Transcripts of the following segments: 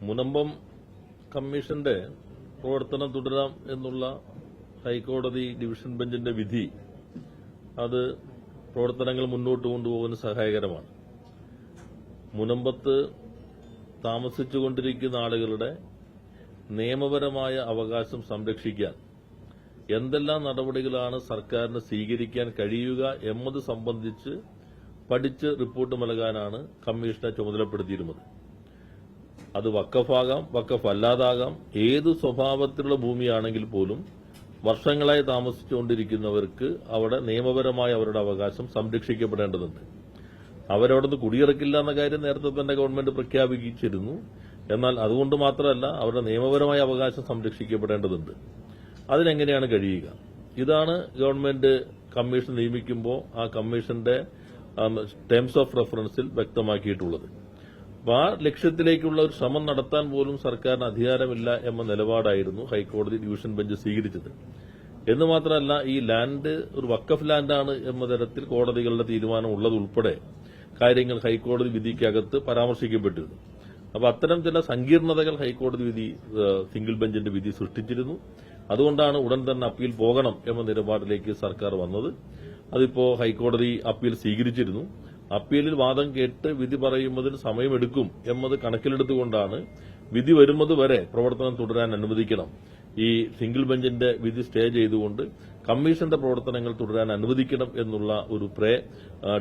മുനമ്പം കമ്മീഷന്റെ പ്രവർത്തനം തുടരാം എന്നുള്ള ഹൈക്കോടതി ഡിവിഷൻ ബെഞ്ചിന്റെ വിധി അത് പ്രവർത്തനങ്ങൾ മുന്നോട്ട് കൊണ്ടുപോകുന്ന സഹായകരമാണ്. മുനമ്പത്ത് താമസിച്ചുകൊണ്ടിരിക്കുന്ന ആളുകളുടെ നിയമപരമായ അവകാശം സംരക്ഷിക്കാൻ എന്തെല്ലാം നടപടികളാണ് സർക്കാരിന് സ്വീകരിക്കാൻ കഴിയുക എന്നത് സംബന്ധിച്ച് പഠിച്ച് റിപ്പോർട്ട് നൽകാനാണ് കമ്മീഷനെ ചുമതലപ്പെടുത്തിയിരുന്നത്. അത് വക്കഫാകാം വക്കഫ് അല്ലാതാകാം ഏത് സ്വഭാവത്തിലുള്ള ഭൂമിയാണെങ്കിൽ പോലും വർഷങ്ങളായി താമസിച്ചുകൊണ്ടിരിക്കുന്നവർക്ക് അവിടെ നിയമപരമായ അവരുടെ അവകാശം സംരക്ഷിക്കപ്പെടേണ്ടതുണ്ട്. അവരവിടുന്ന് കുടിയിറക്കില്ല എന്ന കാര്യം നേരത്തെ തന്നെ ഗവൺമെന്റ് പ്രഖ്യാപിച്ചിരുന്നു. എന്നാൽ അതുകൊണ്ട് മാത്രമല്ല അവരുടെ നിയമപരമായ അവകാശം സംരക്ഷിക്കപ്പെടേണ്ടതുണ്ട്. അതിനെങ്ങനെയാണ് കഴിയുക? ഇതാണ് ഗവൺമെന്റ് കമ്മീഷൻ നിയമിക്കുമ്പോൾ ആ കമ്മീഷന്റെ ടേംസ് ഓഫ് റെഫറൻസിൽ വ്യക്തമാക്കിയിട്ടുള്ളത്. ആ ലക്ഷ്യത്തിലേക്കുള്ള ഒരു ശ്രമം നടത്താൻ പോലും സർക്കാരിന് അധികാരമില്ല എന്ന നിലപാടായിരുന്നു ഹൈക്കോടതി ഡിവിഷൻ ബെഞ്ച് സ്വീകരിച്ചത്. എന്ന് മാത്രമല്ല ഈ ലാൻഡ് ഒരു വക്കഫ് ലാൻഡാണ് എന്ന തരത്തിൽ കോടതികളുടെ തീരുമാനം ഉള്ളതുൾപ്പെടെ കാര്യങ്ങൾ ഹൈക്കോടതി വിധിക്കകത്ത് പരാമർശിക്കപ്പെട്ടിരുന്നു. അപ്പൊ അത്തരം ചില സങ്കീർണതകൾ ഹൈക്കോടതി വിധി സിംഗിൾ ബെഞ്ചിന്റെ വിധി സൃഷ്ടിച്ചിരുന്നു. അതുകൊണ്ടാണ് ഉടൻ തന്നെ അപ്പീൽ പോകണം എന്ന നിലപാടിലേക്ക് സർക്കാർ വന്നത്. അതിപ്പോ ഹൈക്കോടതി അപ്പീൽ സ്വീകരിച്ചിരുന്നു. അപ്പീലിൽ വാദം കേട്ട് വിധി പറയുന്നതിന് സമയമെടുക്കും എന്നത് കണക്കിലെടുത്തുകൊണ്ടാണ് വിധി വരുന്നത് വരെ പ്രവർത്തനം തുടരാൻ അനുവദിക്കണം. ഈ സിംഗിൾ ബെഞ്ചിന്റെ വിധി സ്റ്റേ ചെയ്തുകൊണ്ട് കമ്മീഷന്റെ പ്രവർത്തനങ്ങൾ തുടരാൻ അനുവദിക്കണം എന്നുള്ള ഒരു പ്രേ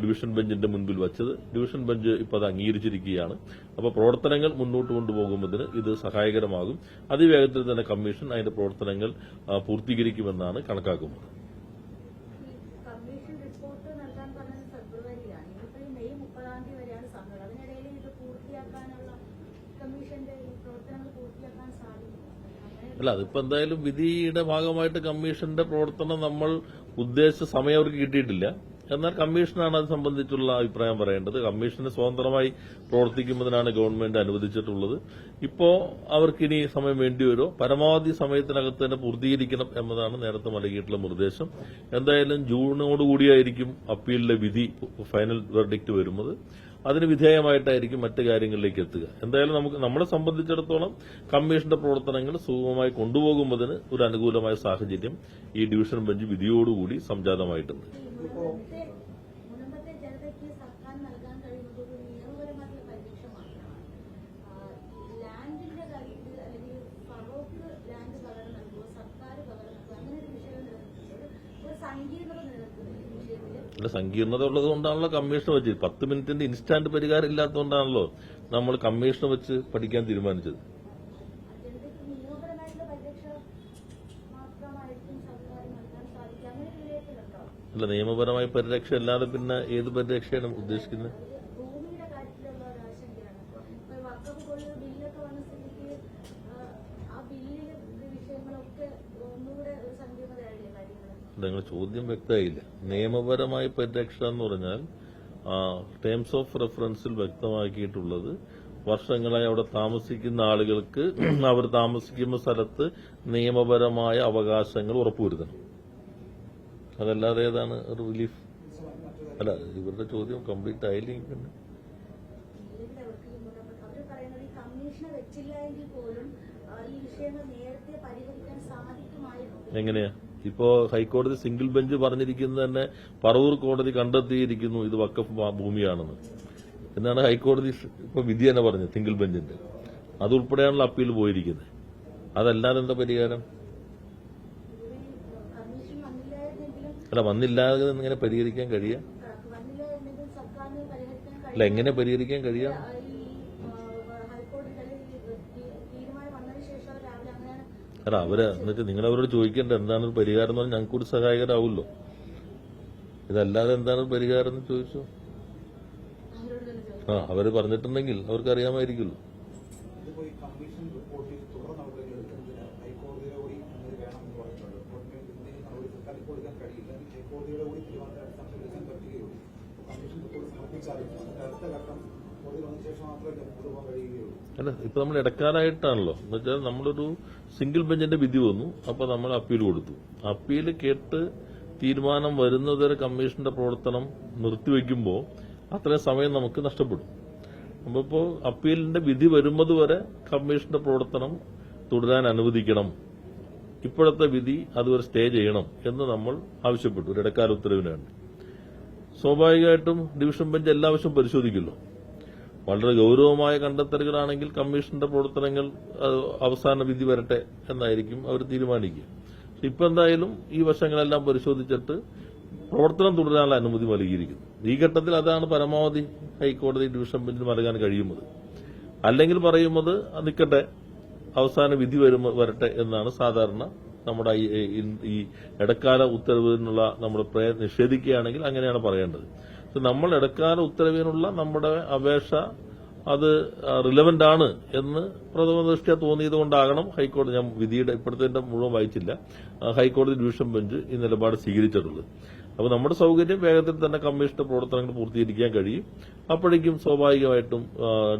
ഡിവിഷൻ ബെഞ്ചിന്റെ മുൻപിൽ വച്ചത്. ഡിവിഷൻ ബെഞ്ച് ഇപ്പോൾ അത് അംഗീകരിച്ചിരിക്കുകയാണ്. അപ്പോൾ പ്രവർത്തനങ്ങൾ മുന്നോട്ട് കൊണ്ടുപോകുന്നതിന് ഇത് സഹായകരമാകും. അതിവേഗത്തിൽ തന്നെ കമ്മീഷൻ അതിന്റെ പ്രവർത്തനങ്ങൾ പൂർത്തീകരിക്കുമെന്നാണ് കണക്കാക്കുന്നത് കമ്മീഷൻ റിപ്പോർട്ട് നൽകാൻ പറഞ്ഞത് ഫെബ്രുവരിയാണ് ഇനിയിപ്പോ ഈ മെയ് മുപ്പതാം തീയതി വരെയാണ് സമയം അതിനിടയിൽ ഇത് പൂർത്തിയാക്കാനുള്ള കമ്മീഷന്റെ ഈ പ്രവർത്തനങ്ങൾ പൂർത്തിയാക്കാൻ സാധിക്കും അങ്ങനെ അല്ല അതിപ്പോ എന്തായാലും വിധിയുടെ ഭാഗമായിട്ട് കമ്മീഷന്റെ പ്രവർത്തനം നമ്മൾ ഉദ്ദേശിച്ച സമയം അവർക്ക് കിട്ടിയിട്ടില്ല. എന്നാൽ കമ്മീഷനാണ് അത് സംബന്ധിച്ചുള്ള അഭിപ്രായം പറയേണ്ടത്. കമ്മീഷന് സ്വതന്ത്രമായി പ്രവർത്തിക്കുന്നതിനാണ് ഗവൺമെന്റ് അനുവദിച്ചിട്ടുള്ളത്. ഇപ്പോ അവർക്കിനി സമയം വേണ്ടിവരോ പരമാവധി സമയത്തിനകത്ത് തന്നെ പൂർത്തീകരിക്കണം എന്നതാണ് നേരത്തെ നൽകിയിട്ടുള്ള നിർദ്ദേശം. എന്തായാലും ജൂണോടുകൂടിയായിരിക്കും അപ്പീലിലെ വിധി ഫൈനൽ വെർഡിക്റ്റ് വരുന്നത്. അതിന് വിധേയമായിട്ടായിരിക്കും മറ്റ് കാര്യങ്ങളിലേക്ക് എത്തുക. എന്തായാലും നമുക്ക് നമ്മളെ സംബന്ധിച്ചിടത്തോളം കമ്മീഷന്റെ പ്രവർത്തനങ്ങൾ സുഗമമായി കൊണ്ടുപോകുന്നതിന് ഒരു അനുകൂലമായ സാഹചര്യം ഈ ഡിവിഷൻ ബെഞ്ച് വിധിയോടുകൂടി സംജാതമായിട്ടുണ്ട് ഈ മുനമ്പത്തെ മുനമ്പത്തെ ജനതയ്ക്ക് സർക്കാർ നൽകാൻ കഴിയുന്നത് ഒരു നിയമപരമായിട്ടുള്ള പരിരക്ഷ മാത്രമാണ് ആ, ഈ ലാൻഡിന്റെ കാര്യത്തിൽ അല്ലെങ്കിൽ ഫറോക്ക് ലാൻഡ് പകരം നൽകുക സർക്കാർ പകരം നൽകുക അങ്ങനെ ഒരു വിഷയം നിലനിൽക്കുമ്പോൾ ഒരു സങ്കീർണത നിലനിൽക്കുന്നു ഈ അല്ല സങ്കീർണത ഉള്ളത് കൊണ്ടാണല്ലോ കമ്മീഷൻ വെച്ച് പത്ത് മിനിറ്റിന്റെ ഇൻസ്റ്റാന്റ് പരിഹാരം ഇല്ലാത്തതുകൊണ്ടാണല്ലോ നമ്മൾ കമ്മീഷൻ വെച്ച് പഠിക്കാൻ തീരുമാനിച്ചത്. അല്ല നിയമപരമായ പരിരക്ഷ അല്ലാതെ പിന്നെ ഏത് പരിരക്ഷയാണ് ഉദ്ദേശിക്കുന്നത് അത് ഭൂമിയുടെ കാര്യത്തിലുള്ള ഒരു ആശങ്കയാണ് ഇപ്പൊ വക്കഫ് പോലൊരു ബില്ലൊക്കെ വന്ന സ്ഥിതിക്ക് ആ, ആ ബില്ലിലെ വിഷയങ്ങളൊക്കെ ഒന്നുകൂടെ ഒരു സങ്കീർണതയായില്ലേ കാര്യങ്ങൾ നിങ്ങൾ ചോദ്യം വ്യക്തമായില്ല? നിയമപരമായ പരിരക്ഷ എന്ന് പറഞ്ഞാൽ ടേംസ് ഓഫ് റെഫറൻസിൽ വ്യക്തമാക്കിയിട്ടുള്ളത് വർഷങ്ങളായി അവിടെ താമസിക്കുന്ന ആളുകൾക്ക് അവർ താമസിക്കുന്ന സ്ഥലത്ത് നിയമപരമായ അവകാശങ്ങൾ ഉറപ്പുവരുത്തണം. അതല്ലാതെ ഏതാണ് റിലീഫ് അല്ല ഇവരുടെ ചോദ്യം കംപ്ലീറ്റ് ആയില്ലെങ്കിൽ എങ്ങനെയാ? ഇപ്പോ ഹൈക്കോടതി സിംഗിൾ ബെഞ്ച് പറഞ്ഞിരിക്കുന്നത് തന്നെ പറവൂർ കോടതി കണ്ടെത്തിയിരിക്കുന്നു ഇത് വക്കഫ് ഭൂമിയാണെന്ന്. എന്നാണ് ഹൈക്കോടതി ഇപ്പൊ വിധി തന്നെ പറഞ്ഞത് സിംഗിൾ ബെഞ്ചിന്റെ. അതുൾപ്പെടെയാണല്ലോ അപ്പീൽ പോയിരിക്കുന്നത്. അതല്ലാതെ എന്താ പരിഹാരം? അല്ല വന്നില്ലാതെ ഇങ്ങനെ പരിഹരിക്കാൻ കഴിയാ? അല്ല എങ്ങനെ പരിഹരിക്കാൻ കഴിയാ ഈ ആ, ഹൈക്കോടതി അല്ലെങ്കിൽ ഈ തീരുമാനം വന്നതിന് ശേഷം രാവിലെ അല്ല അവർ എന്നിട്ട് നിങ്ങൾ അവരോട് ചോദിക്കേണ്ട എന്താണ് ഒരു പരിഹാരം എന്ന് പറഞ്ഞാൽ ഞങ്ങൾക്ക് സഹായകരാവുമല്ലോ ഇതല്ലാതെ എന്താണ് പരിഹാരം എന്ന് ചോദിച്ചു? ആ അവർ പറഞ്ഞിട്ടുണ്ടെങ്കിൽ അവർക്ക് കഴിയുകയുള്ളൂ അല്ല ഇപ്പൊ നമ്മൾ ഇടക്കാലായിട്ടാണല്ലോ. എന്നുവെച്ചാൽ നമ്മളൊരു സിംഗിൾ ബെഞ്ചിന്റെ വിധി വന്നു. അപ്പൊ നമ്മൾ അപ്പീൽ കൊടുത്തു. അപ്പീൽ കേട്ട് തീരുമാനം വരുന്നതുവരെ കമ്മീഷന്റെ പ്രവർത്തനം നിർത്തിവെക്കുമ്പോൾ അത്രയും സമയം നമുക്ക് നഷ്ടപ്പെടും. നമ്മളിപ്പോ അപ്പീലിന്റെ വിധി വരുന്നത് വരെ കമ്മീഷന്റെ പ്രവർത്തനം തുടരാൻ അനുവദിക്കണം. ഇപ്പോഴത്തെ വിധി അതുവരെ സ്റ്റേ ചെയ്യണം എന്ന് നമ്മൾ ആവശ്യപ്പെട്ടു. ഒരു ഇടക്കാല ഉത്തരവിന് വേണ്ടി. സ്വാഭാവികമായിട്ടും ഡിവിഷൻ ബെഞ്ച് എല്ലാ പരിശോധിക്കുമല്ലോ. വളരെ ഗൌരവമായ കണ്ടെത്തലുകളാണെങ്കിൽ കമ്മീഷന്റെ പ്രവർത്തനങ്ങൾ അവസാന വിധി വരട്ടെ എന്നായിരിക്കും അവർ തീരുമാനിക്കുക. പക്ഷെ ഇപ്പൊ എന്തായാലും ഈ വശങ്ങളെല്ലാം പരിശോധിച്ചിട്ട് പ്രവർത്തനം തുടരാനുള്ള അനുമതി നൽകിയിരിക്കുന്നു. ഈ ഘട്ടത്തിൽ അതാണ് പരമാവധി ഹൈക്കോടതി ഡിവിഷൻ ബെഞ്ചിന് നൽകാൻ കഴിയുന്നത്. അല്ലെങ്കിൽ പറയുന്നത് നിൽക്കട്ടെ അവസാന വിധി വരട്ടെ എന്നാണ് സാധാരണ നമ്മുടെ ഈ- ഇടക്കാല ഉത്തരവിനുള്ള നമ്മുടെ നിഷേധിക്കുകയാണെങ്കിൽ അങ്ങനെയാണ് പറയേണ്ടത്. നമ്മൾ ഇടക്കാല ഉത്തരവിനുള്ള നമ്മുടെ അപേക്ഷ അത് റിലവന്റ് ആണ് എന്ന് പ്രഥമ ദൃഷ്ട്യാ തോന്നിയത് കൊണ്ടാകണം ഹൈക്കോടതി. ഞാൻ വിധിയുടെ ഇപ്പോഴത്തെ മുഴുവൻ വായിച്ചില്ല. ഹൈക്കോടതി ഡിവിഷൻ ബെഞ്ച് ഈ നിലപാട് സ്വീകരിച്ചിട്ടുള്ളത്. അപ്പോൾ നമ്മുടെ സൗകര്യം വേഗത്തിൽ തന്നെ കമ്മീഷന്റെ പ്രവർത്തനങ്ങൾ പൂർത്തീകരിക്കാൻ കഴിയും. അപ്പോഴേക്കും സ്വാഭാവികമായിട്ടും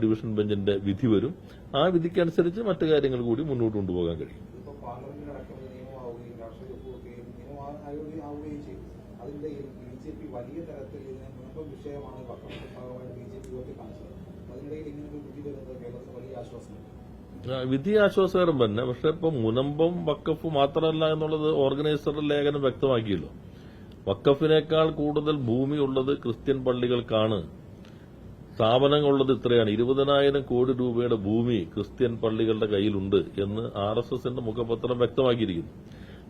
ഡിവിഷൻ ബെഞ്ചിന്റെ വിധി വരും. ആ വിധിക്കനുസരിച്ച് മറ്റു കാര്യങ്ങൾ കൂടി മുന്നോട്ട് കൊണ്ടുപോകാൻ കഴിയും. അതിന്റെ ജെ പി വലിയ തരത്തിൽ ഇതിനെ മുൻപ് വിഷയമാണ് പത്രത്തിന്റെ ഭാഗമായി ബി ജെ പി ഉയർത്തി കാണിച്ചത്. അതിനിടയിൽ ഇങ്ങനെ ഒരു വരുന്നത് കേരളത്തിന് വലിയ ആശ്വാസമുണ്ട് വിധി ആശ്വാസകരം തന്നെ. പക്ഷെ ഇപ്പൊ മുനമ്പം വക്കഫ് മാത്രമല്ല എന്നുള്ളത് ഓർഗനൈസറുടെ ലേഖനം വ്യക്തമാക്കിയല്ലോ. വക്കഫിനേക്കാൾ കൂടുതൽ ഭൂമി ഉള്ളത് ക്രിസ്ത്യൻ പള്ളികൾക്കാണ്. സ്ഥാപനങ്ങളുള്ളത് ഇത്രയാണ്. ഇരുപതിനായിരം കോടി രൂപയുടെ ഭൂമി ക്രിസ്ത്യൻ പള്ളികളുടെ കയ്യിലുണ്ട് എന്ന് ആർ എസ് എസിന്റെ മുഖപത്രം വ്യക്തമാക്കിയിരിക്കുന്നു.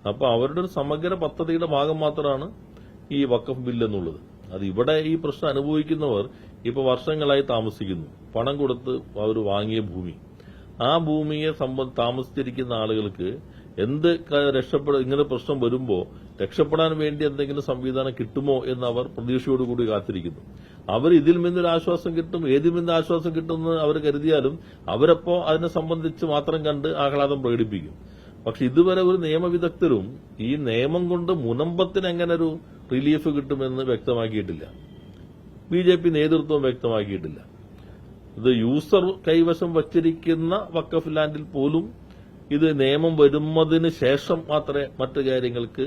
അപ്പൊ അവരുടെ ഒരു സമഗ്ര പദ്ധതിയുടെ ഭാഗം മാത്രമാണ് ഈ വക്കഫ് ബില്ല് എന്നുള്ളത്. അത് ഇവിടെ ഈ പ്രശ്നം അനുഭവിക്കുന്നവർ ഇപ്പൊ വർഷങ്ങളായി താമസിക്കുന്നു. പണം കൊടുത്ത് അവർ വാങ്ങിയ ഭൂമി. ആ ഭൂമിയെ സംബന്ധ താമസിച്ചിരിക്കുന്ന ആളുകൾക്ക് എന്ത് രക്ഷപ്പെട ഇങ്ങനെ പ്രശ്നം വരുമ്പോ രക്ഷപ്പെടാൻ വേണ്ടി എന്തെങ്കിലും സംവിധാനം കിട്ടുമോ എന്ന് അവർ പ്രതീക്ഷയോടുകൂടി കാത്തിരിക്കുന്നു. അവർ ഇതിൽ നിന്നൊരു ആശ്വാസം കിട്ടും ഏതിൽ നിന്ന് ആശ്വാസം കിട്ടുമെന്ന് അവർ കരുതിയാലും അവരപ്പോ അതിനെ സംബന്ധിച്ച് മാത്രം കണ്ട് ആഹ്ലാദം പ്രകടിപ്പിക്കും. പക്ഷെ ഇതുവരെ ഒരു നിയമവിദഗ്ധരും ഈ നിയമം കൊണ്ട് മുനമ്പത്തിന് എങ്ങനെ ഒരു റിലീഫ് കിട്ടുമെന്ന് വ്യക്തമാക്കിയിട്ടില്ല. ബി ജെ പി നേതൃത്വം വ്യക്തമാക്കിയിട്ടില്ല. ഇത് യൂസർ കൈവശം വച്ചിരിക്കുന്ന വക്കഫ് ലാൻഡിൽ പോലും ഇത് നിയമം വരുന്നതിന് ശേഷം മാത്രമേ മറ്റു കാര്യങ്ങൾക്ക്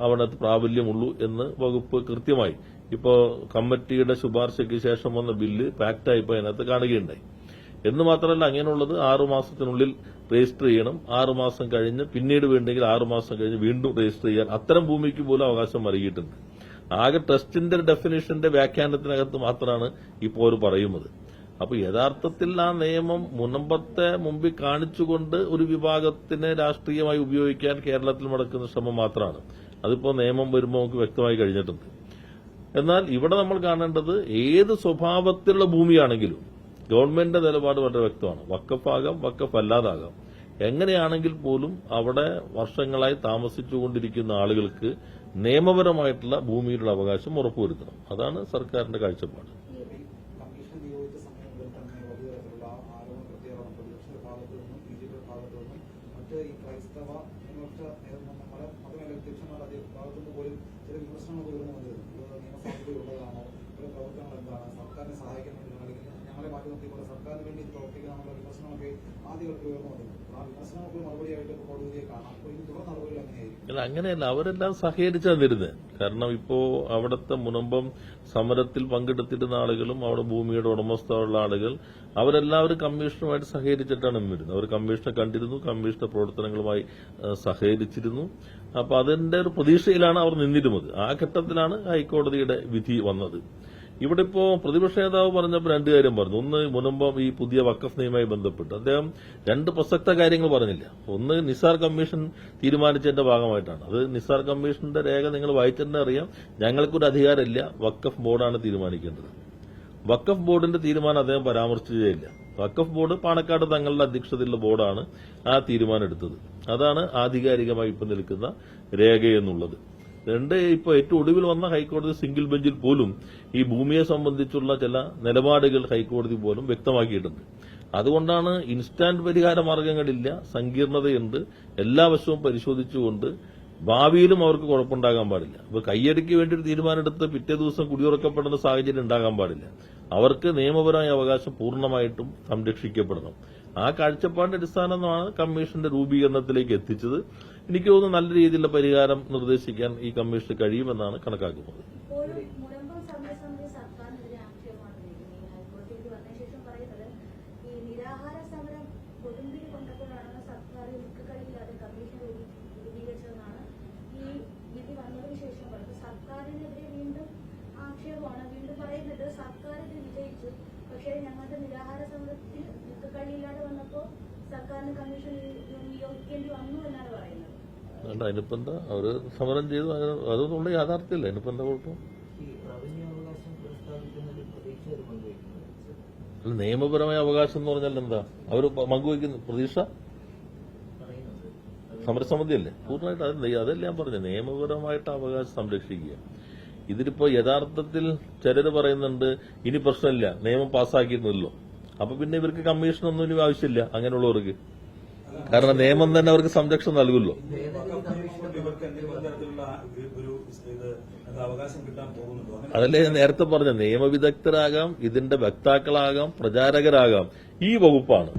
അവിടെ പ്രാബല്യമുള്ളൂ എന്ന് വകുപ്പ് കൃത്യമായി. ഇപ്പോ കമ്മിറ്റിയുടെ ശുപാർശയ്ക്ക് ശേഷം വന്ന ബില്ല് പാക്റ്റായി ഇപ്പോൾ അതിനകത്ത് കാണുകയുണ്ടായി. എന്ന് മാത്രമല്ല അങ്ങനെയുള്ളത് ആറുമാസത്തിനുള്ളിൽ രജിസ്റ്റർ ചെയ്യണം. ആറുമാസം കഴിഞ്ഞ് പിന്നീട് വേണ്ടെങ്കിൽ ആറുമാസം കഴിഞ്ഞ് വീണ്ടും രജിസ്റ്റർ ചെയ്യാൻ. അത്തരം ഭൂമിക്ക് പോലും അവകാശം നൽകിയിട്ടുണ്ട്. ആകെ ട്രസ്റ്റിന്റെ ഡെഫിനേഷന്റെ വ്യാഖ്യാനത്തിനകത്ത് മാത്രമാണ് ഇപ്പോൾ അവർ പറയുന്നത്. അപ്പൊ യഥാർത്ഥത്തിൽ ആ നിയമം മുനമ്പത്തെ മുമ്പിൽ കാണിച്ചുകൊണ്ട് ഒരു വിഭാഗത്തിനെ രാഷ്ട്രീയമായി ഉപയോഗിക്കാൻ കേരളത്തിൽ നടക്കുന്ന ശ്രമം മാത്രമാണ്. അതിപ്പോ നിയമം വരുമ്പോൾ നമുക്ക് വ്യക്തമായി കഴിഞ്ഞിട്ടുണ്ട്. എന്നാൽ ഇവിടെ നമ്മൾ കാണേണ്ടത് ഏത് സ്വഭാവത്തിലുള്ള ഭൂമിയാണെങ്കിലും ഗവൺമെന്റിന്റെ നിലപാട് വളരെ വ്യക്തമാണ്. വക്കഫാകാം വക്കഫ് അല്ലാതാകാം എങ്ങനെയാണെങ്കിൽ പോലും അവിടെ വർഷങ്ങളായി താമസിച്ചുകൊണ്ടിരിക്കുന്ന ആളുകൾക്ക് നിയമപരമായിട്ടുള്ള ഭൂമിയിലുള്ള അവകാശം ഉറപ്പുവരുത്തണം. അതാണ് സർക്കാരിന്റെ കാഴ്ചപ്പാട്. സർക്കാരിനെ ഞങ്ങളെ മാറ്റി നിർത്തിക്കൊണ്ട് സർക്കാരിന് വേണ്ടി ഇത് നമ്മുടെ വിമർശനമൊക്കെ ആദ്യമൊക്കെ ഉയർന്നു വന്നിരുന്നു ആ വിമർശനങ്ങൾക്ക് മറുപടിയായിട്ട് ഇപ്പോൾ കോടതിയെ കാണാം. അപ്പോൾ ഇനി തുടർ നടപടികൾ എങ്ങനെയായിരിക്കും? അല്ല അങ്ങനെയല്ല. അവരെല്ലാം സഹകരിച്ചാ തരുന്നത് കാരണം ഇപ്പോ അവിടുത്തെ മുനമ്പം സമരത്തിൽ പങ്കെടുത്തിരുന്ന ആളുകളും അവിടെ ഭൂമിയുടെ ഉടമസ്ഥയുള്ള ആളുകൾ അവരെല്ലാവരും കമ്മീഷനുമായിട്ട് സഹകരിച്ചിട്ടാണ് വരുന്നത്. അവർ കമ്മീഷനെ കണ്ടിരുന്നു കമ്മീഷന്റെ പ്രവർത്തനങ്ങളുമായി സഹകരിച്ചിരുന്നു. അപ്പൊ അതിന്റെ ഒരു പ്രതീക്ഷയിലാണ് അവർ നിന്നിരുന്നത്. ആ ഘട്ടത്തിലാണ് ഹൈക്കോടതിയുടെ വിധി വന്നത്. ഇവിടെ ഇപ്പോ പ്രതിപക്ഷ നേതാവ് പറഞ്ഞപ്പോൾ രണ്ട് കാര്യം പറഞ്ഞു. ഒന്ന് മുനമ്പം ഈ പുതിയ വക്കഫ് നിയമമായി ബന്ധപ്പെട്ട്. അദ്ദേഹം രണ്ട് പ്രസക്ത കാര്യങ്ങൾ പറഞ്ഞില്ല. ഒന്ന് നിസാർ കമ്മീഷൻ തീരുമാനിച്ചതിന്റെ ഭാഗമായിട്ടാണ്. അത് നിസാർ കമ്മീഷന്റെ രേഖ നിങ്ങൾ വായിച്ചിട്ടുണ്ടെന്ന് അറിയാം. ഞങ്ങൾക്കൊരു അധികാരമില്ല. വക്കഫ് ബോർഡാണ് തീരുമാനിക്കേണ്ടത്. വക്കഫ് ബോർഡിന്റെ തീരുമാനം അദ്ദേഹം പരാമർശിച്ചേയില്ല വക്കഫ് ബോർഡ് പാണക്കാട് തങ്ങളുടെ അധ്യക്ഷതയിലുള്ള ബോർഡാണ് ആ തീരുമാനം എടുത്തത്. അതാണ് ആധികാരികമായി ഇപ്പൊ നിൽക്കുന്ന രേഖ എന്നുള്ളത് രണ്ട് ഇപ്പൊ ഏറ്റവും ഒടുവിൽ വന്ന ഹൈക്കോടതി സിംഗിൾ ബെഞ്ചിൽ പോലും ഈ ഭൂമിയെ സംബന്ധിച്ചുള്ള ചില നിലപാടുകൾ ഹൈക്കോടതി പോലും വ്യക്തമാക്കിയിട്ടുണ്ട്. അതുകൊണ്ടാണ് ഇൻസ്റ്റാന്റ് പരിഹാര മാർഗങ്ങളില്ല സങ്കീർണതയുണ്ട് എല്ലാ വശവും പരിശോധിച്ചുകൊണ്ട് ഭാവിയിലും അവർക്ക് കുഴപ്പമുണ്ടാകാൻ പാടില്ല. ഇപ്പോൾ കയ്യടിക്ക് വേണ്ടി ഒരു തീരുമാനമെടുത്ത് പിറ്റേ ദിവസം കുടിയുറക്കപ്പെടുന്ന സാഹചര്യം ഉണ്ടാകാൻ പാടില്ല. അവർക്ക് നിയമപരമായ അവകാശം പൂർണമായിട്ടും സംരക്ഷിക്കപ്പെടണം. ആ കാഴ്ചപ്പാടിന്റെ അടിസ്ഥാനമാണ് കമ്മീഷന്റെ രൂപീകരണത്തിലേക്ക് എത്തിച്ചത്. എനിക്ക് തോന്നുന്നു നല്ല രീതിയിലുള്ള പരിഹാരം നിർദ്ദേശിക്കാൻ ഈ കമ്മീഷന് കഴിയുമെന്നാണ് കണക്കാക്കുന്നത്. ഞങ്ങളുടെ നിരാഹാര സമരത്തിൽ കഴിയില്ലാതെ വന്നപ്പോൾ സർക്കാരിന് കമ്മീഷൻ നിയോഗിക്കേണ്ടി വന്നു എന്നാണ് പറയുന്നത്. അല്ല അതിനിപ്പോ എന്താ അവർ സമരം ചെയ്തു. അത് അതൊന്നുള്ള യാഥാർത്ഥ്യമില്ല. അതിനിപ്പോ എന്താ കുഴപ്പം അല്ല നിയമപരമായ അവകാശം എന്ന് പറഞ്ഞാൽ എന്താ? അവർ പങ്കുവയ്ക്കുന്ന. പ്രതീക്ഷ? സമരസമിതിയല്ലേ? പൂർണമായിട്ട് അതല്ലേ അതല്ല ഞാൻ പറഞ്ഞു നിയമപരമായിട്ട് അവകാശം സംരക്ഷിക്കുക. ഇതിലിപ്പോ യഥാർത്ഥത്തിൽ ചിലര് പറയുന്നുണ്ട് ഇനി പ്രശ്നമില്ല. നിയമം പാസ്സാക്കിയിരുന്നല്ലോ. അപ്പൊ പിന്നെ ഇവർക്ക് കമ്മീഷനൊന്നും ഇനി ആവശ്യമില്ല അങ്ങനെയുള്ളവർക്ക്. കാരണം നിയമം തന്നെ അവർക്ക് സംരക്ഷണം നൽകുമല്ലോ. അതല്ലേ നേരത്തെ പറഞ്ഞ നിയമവിദഗ്ധരാകാം ഇതിന്റെ വക്താക്കളാകാം പ്രചാരകരാകാം. ഈ വകുപ്പാണ്.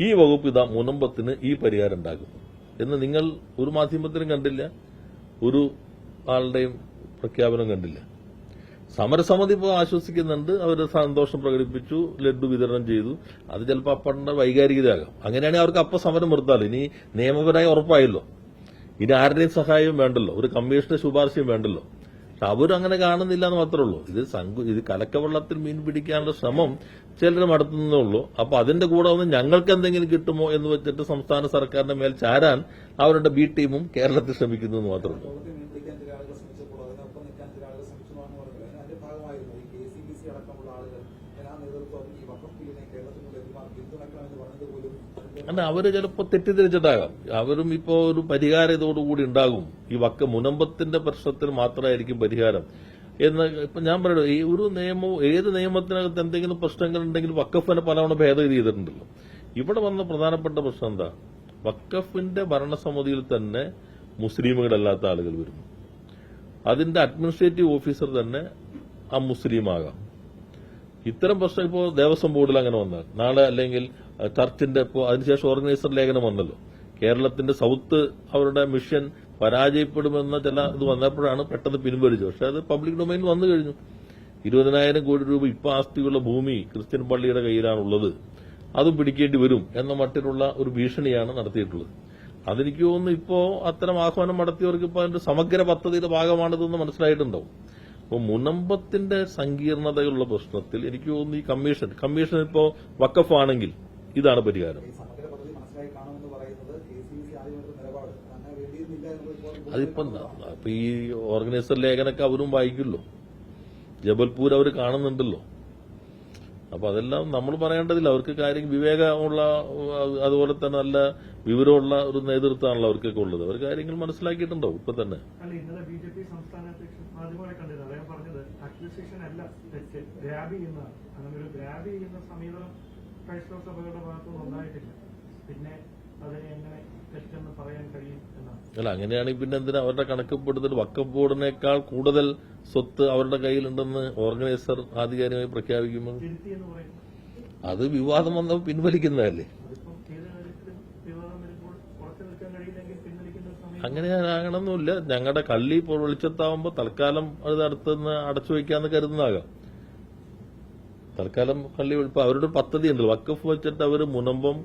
ഈ വകുപ്പ് ഇതാ മുനമ്പത്തിന് ഈ പരിഹാരം ഉണ്ടാക്കും എന്ന് നിങ്ങൾ ഒരു മാധ്യമത്തിനും കണ്ടില്ല ഒരു ആളുടെയും പ്രഖ്യാപനം കണ്ടില്ല. സമരസമിതി ഇപ്പോൾ ആശ്വസിക്കുന്നുണ്ട്. അവർ സന്തോഷം പ്രകടിപ്പിച്ചു ലഡ്ഡു വിതരണം ചെയ്തു. അത് ചിലപ്പോൾ അപ്പണ്ട വൈകാരികതയാകാം. അങ്ങനെയാണെങ്കിൽ അവർക്ക് അപ്പം സമരം നിർത്താലോ? ഇനി നിയമപരമായി ഉറപ്പായല്ലോ. ഇനി ആരുടെയും സഹായവും വേണ്ടല്ലോ. ഒരു കമ്മീഷന്റെ ശുപാർശയും വേണ്ടല്ലോ. പക്ഷെ അവരങ്ങനെ കാണുന്നില്ല എന്ന് മാത്രമേ ഉള്ളൂ ഇത് സംഘ ഇത് കലക്കവെള്ളത്തിൽ മീൻ പിടിക്കാനുള്ള ശ്രമം ചിലർ നടത്തുന്നേ ഉള്ളൂ. അപ്പൊ അതിന്റെ കൂടെ ഒന്ന് ഞങ്ങൾക്ക് എന്തെങ്കിലും കിട്ടുമോ എന്ന് വെച്ചിട്ട് സംസ്ഥാന സർക്കാരിന്റെ മേൽ ചാരാൻ അവരുടെ ബി ടീമും കേരളത്തിൽ ശ്രമിക്കുന്നു എന്ന് മാത്രമേ ഉള്ളൂ ലോകത്തെ നിയന്ത്രിക്കാൻ ചില ആളുകൾ ശ്രമിച്ചപ്പോൾ അതിനൊപ്പം നിൽക്കാൻ ചില ആളുകൾ ശ്രമിച്ചു എന്നാണ് പറഞ്ഞത് അതിന്റെ ഭാഗമായിരുന്നു ഈ കെ സി ബി സി അടക്കമുള്ള ആളുകൾ ആ നേതൃത്വം ഈ വക്കഫിലിനെ കേരളത്തിൽ ലഭ്യമാക്കി പിന്തുണക്കണമെന്ന് പറഞ്ഞത് പോലും അതിന്റെ അല്ല അവർ ചിലപ്പോ തെറ്റിദ്ധരിച്ചിട്ടാകാം അവരും ഇപ്പോ ഒരു പരിഹാരം ഇതോടുകൂടി ഉണ്ടാകും. ഈ വക്ക മുനമ്പത്തിന്റെ പ്രശ്നത്തിന് മാത്രമായിരിക്കും പരിഹാരം. എന്ന് ഇപ്പൊ ഞാൻ പറയട്ടെ ഈ ഒരു നിയമവും ഏത് നിയമത്തിനകത്ത് എന്തെങ്കിലും പ്രശ്നങ്ങൾ ഉണ്ടെങ്കിൽ വക്കഫിനെ പലവണ ഭേദഗതി ചെയ്തിട്ടുണ്ടല്ലോ. ഇവിടെ വന്ന പ്രധാനപ്പെട്ട പ്രശ്നം എന്താ? വക്കഫിന്റെ ഭരണസമിതിയിൽ തന്നെ മുസ്ലിമുകളല്ലാത്ത ആളുകൾ വരുന്നു. അതിന്റെ അഡ്മിനിസ്ട്രേറ്റീവ് ഓഫീസർ തന്നെ ആ മുസ്ലിം ആകാം ഇത്തരം പ്രശ്നം ഇപ്പോൾ ദേവസ്വം ബോർഡിൽ അങ്ങനെ വന്നാൽ നാളെ അല്ലെങ്കിൽ ചർച്ചിന്റെ ഇപ്പോൾ അതിനുശേഷം ഓർഗനൈസർ ലേഖനം വന്നല്ലോ. കേരളത്തിന്റെ സൗത്ത് അവരുടെ മിഷൻ പരാജയപ്പെടുമെന്ന ചില ഇത് വന്നപ്പോഴാണ് പെട്ടെന്ന് പിൻവലിച്ചത്. പക്ഷെ അത് പബ്ലിക് ഡൊമൈനിൽ വന്നു കഴിഞ്ഞു. ഇരുപതിനായിരം കോടി രൂപ ഇപ്പൊ ആസ്തിയുള്ള ഭൂമി ക്രിസ്ത്യൻ പള്ളിയുടെ കയ്യിലാണുള്ളത്. അതും പിടിക്കേണ്ടി വരും എന്ന മട്ടിലുള്ള ഒരു ഭീഷണിയാണ് നടത്തിയിട്ടുള്ളത്. അതെനിക്ക് തോന്നുന്നു ഇപ്പോ അത്തരം ആഹ്വാനം നടത്തിയവർക്ക് ഇപ്പൊ അതിന്റെ സമഗ്ര പദ്ധതിയുടെ ഭാഗമാണിതെന്ന് മനസ്സിലായിട്ടുണ്ടാവും. അപ്പോൾ മുനമ്പത്തിന്റെ സങ്കീർണതയുള്ള പ്രശ്നത്തിൽ എനിക്ക് തോന്നുന്നു ഈ കമ്മീഷൻ കമ്മീഷൻ ഇപ്പോൾ വക്കഫ് ആണെങ്കിൽ ഇതാണ് പരിഹാരം. അതിപ്പം? അപ്പൊ ഈ ഓർഗനൈസർ ലേഖനൊക്കെ അവരും വായിക്കുമല്ലോ. ജബൽപൂർ അവർ കാണുന്നുണ്ടല്ലോ. അപ്പൊ അതെല്ലാം നമ്മൾ പറയേണ്ടതില്ല. അവർക്ക് കാര്യം വിവേകമുള്ള അതുപോലെ തന്നെ നല്ല വിവരമുള്ള ഒരു നേതൃത്വമാണല്ലോ അവർക്കൊക്കെ ഉള്ളത്. അവർ കാര്യങ്ങൾ മനസ്സിലാക്കിയിട്ടുണ്ടോ ഇപ്പൊ തന്നെ. പറഞ്ഞത് അല്ല തെറ്റ്. ഗ്രാബ് ചെയ്യുന്നതാണ് അങ്ങനെ ഒരു ഗ്രാബ് ചെയ്യുന്ന സമീപനം ക്രൈസ്തവ സഭകളുടെ ഭാഗത്തുനിന്ന് ഉണ്ടായിട്ടില്ല. പിന്നെ അതിനെ എങ്ങനെ തെറ്റെന്ന് പറയാൻ കഴിയും എന്നാണ്. അല്ല അങ്ങനെയാണെങ്കിൽ പിന്നെ എന്തിനാ അവരുടെ കണക്കപ്പെടുത്തൽ വക്കഫ് ബോർഡിനേക്കാൾ കൂടുതൽ സ്വത്ത് അവരുടെ കയ്യിലുണ്ടെന്ന് ഓർഗനൈസർ ആധികാരികമായി പ്രഖ്യാപിക്കുമ്പോൾ? അത് വിവാദം വന്ന പിൻവലിക്കുന്നതല്ലേ? അങ്ങനെ ആകണമെന്നില്ല ഞങ്ങളുടെ കള്ളി വെളിച്ചത്താവുമ്പോൾ തൽക്കാലം അത് അടുത്തുനിന്ന് അടച്ചു വയ്ക്കാന്ന് കരുതുന്നതാകാം. തൽക്കാലം പള്ളി ഇപ്പൊ അവരുടെ പദ്ധതി ഉണ്ടല്ലോ വക്കഫ് വെച്ചിട്ട് അവർ മുനമ്പം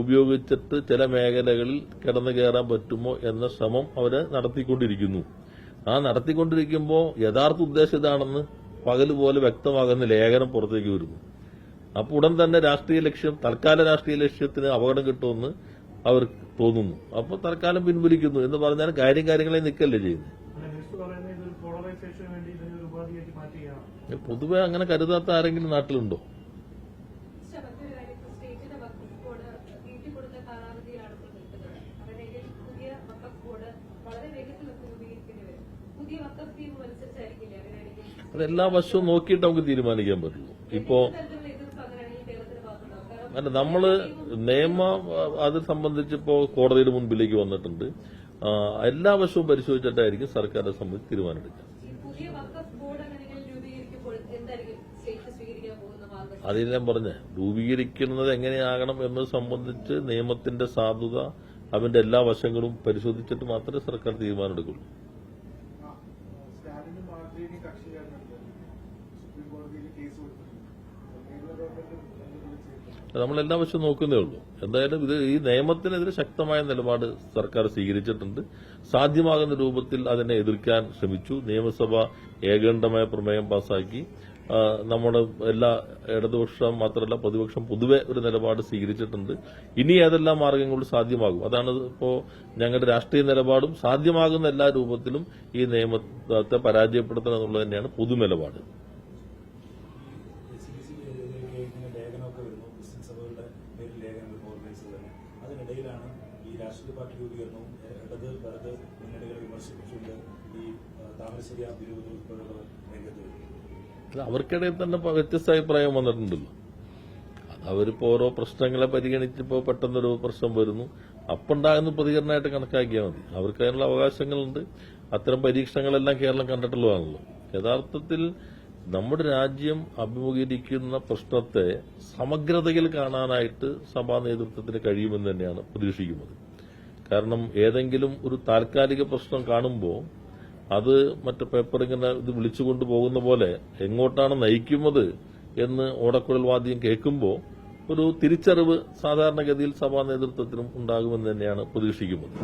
ഉപയോഗിച്ചിട്ട് ചില മേഖലകളിൽ കിടന്നു കയറാൻ പറ്റുമോ എന്ന ശ്രമം അവർ നടത്തിക്കൊണ്ടിരിക്കുന്നു. ആ നടത്തിക്കൊണ്ടിരിക്കുമ്പോൾ യഥാർത്ഥ ഉദ്ദേശം ഇതാണെന്ന് പകൽ പോലെ വ്യക്തമാകുന്ന ലേഖനം പുറത്തേക്ക് വരുന്നു. അപ്പോൾ ഉടൻ തന്നെ രാഷ്ട്രീയ ലക്ഷ്യം തൽക്കാല രാഷ്ട്രീയ ലക്ഷ്യത്തിന് അപകടം കിട്ടുമെന്ന് അവർ തോന്നുന്നു. അപ്പോൾ തൽക്കാലം പിൻവലിക്കുന്നു എന്ന് പറഞ്ഞാൽ കാര്യം കാര്യങ്ങളെ നിൽക്കല്ലേ ചെയ്യുന്നത്? പൊതുവെ അങ്ങനെ കരുതാത്ത ആരെങ്കിലും നാട്ടിലുണ്ടോ? അതെല്ലാ വശവും നോക്കിയിട്ട് നമുക്ക് തീരുമാനിക്കാൻ പറ്റുള്ളൂ. ഇപ്പോ അല്ല നമ്മൾ നിയമം അത് സംബന്ധിച്ചിപ്പോ കോടതിയുടെ മുൻപിലേക്ക് വന്നിട്ടുണ്ട്. എല്ലാ വശവും പരിശോധിച്ചിട്ടായിരിക്കും സർക്കാരിനെ സംബന്ധിച്ച് തീരുമാനമെടുക്കുക അതിൽ ഞാൻ പറഞ്ഞ രൂപീകരിക്കുന്നത് എങ്ങനെയാകണം എന്നത് സംബന്ധിച്ച് നിയമത്തിന്റെ സാധുത അവന്റെ എല്ലാ വശങ്ങളും പരിശോധിച്ചിട്ട് മാത്രമേ സർക്കാർ തീരുമാനമെടുക്കുള്ളൂ. നമ്മൾ എല്ലാ വശവും നോക്കുന്നേ ഉള്ളൂ. എന്തായാലും ഇത് ഈ നിയമത്തിനെതിരെ ശക്തമായ നിലപാട് സർക്കാർ സ്വീകരിച്ചിട്ടുണ്ട്. സാധ്യമാകുന്ന രൂപത്തിൽ അതിനെ എതിർക്കാൻ ശ്രമിച്ചു. നിയമസഭ ഏകണ്ഠമായ പ്രമേയം പാസാക്കി നമ്മുടെ എല്ലാ ഇടതുപക്ഷം മാത്രമല്ല പ്രതിപക്ഷം പൊതുവെ ഒരു നിലപാട് സ്വീകരിച്ചിട്ടുണ്ട്. ഇനി ഏതെല്ലാം മാർഗങ്ങൾ സാധ്യമാകും? അതാണ് ഇപ്പോൾ ഞങ്ങളുടെ രാഷ്ട്രീയ നിലപാടും സാധ്യമാകുന്ന എല്ലാ രൂപത്തിലും ഈ നിയമത്തെ പരാജയപ്പെടുത്തണം എന്നുള്ളത് തന്നെയാണ് പൊതു നിലപാട്. അതിനിടയിലാണ് ഈ രാഷ്ട്രീയ പാർട്ടി രൂപീകരണവും ഇടത് വലത് മുന്നണികളെ വിമർശിപ്പിച്ചുകൊണ്ട് ഈ താമരശ്ശേരി അഭിരൂപത ഉൾപ്പെടെയുള്ളവർ രംഗത്ത് വരുന്നു അത് അവർക്കിടയിൽ തന്നെ വ്യത്യസ്ത അഭിപ്രായം വന്നിട്ടുണ്ടല്ലോ. അത് അവരിപ്പോ ഓരോ പ്രശ്നങ്ങളെ പരിഗണിച്ചപ്പോ പെട്ടെന്നൊരു പ്രശ്നം വരുന്നു. അപ്പുണ്ടാകുന്ന പ്രതികരണമായിട്ട് കണക്കാക്കിയാൽ മതി. അവർക്ക് അതിനുള്ള അവകാശങ്ങളുണ്ട്. അത്തരം പരീക്ഷണങ്ങളെല്ലാം കേരളം കണ്ടിട്ടുള്ളതാണല്ലോ. യഥാർത്ഥത്തിൽ നമ്മുടെ രാജ്യം അഭിമുഖീകരിക്കുന്ന പ്രശ്നത്തെ സമഗ്രതയിൽ കാണാനായിട്ട് സഭാ നേതൃത്വത്തിന് കഴിയുമെന്ന് തന്നെയാണ് പ്രതീക്ഷിക്കുന്നത്. കാരണം ഏതെങ്കിലും ഒരു താൽക്കാലിക പ്രശ്നം കാണുമ്പോൾ അത് മറ്റു പേപ്പർ ഇങ്ങനെ ഇത് പോകുന്ന പോലെ എങ്ങോട്ടാണ് നയിക്കുന്നത് എന്ന് ഓടക്കുഴൽ വാദ്യം കേൾക്കുമ്പോൾ ഒരു തിരിച്ചറിവ് സാധാരണഗതിയിൽ സഭാ നേതൃത്വത്തിനും ഉണ്ടാകുമെന്ന് തന്നെയാണ് പ്രതീക്ഷിക്കുന്നത്.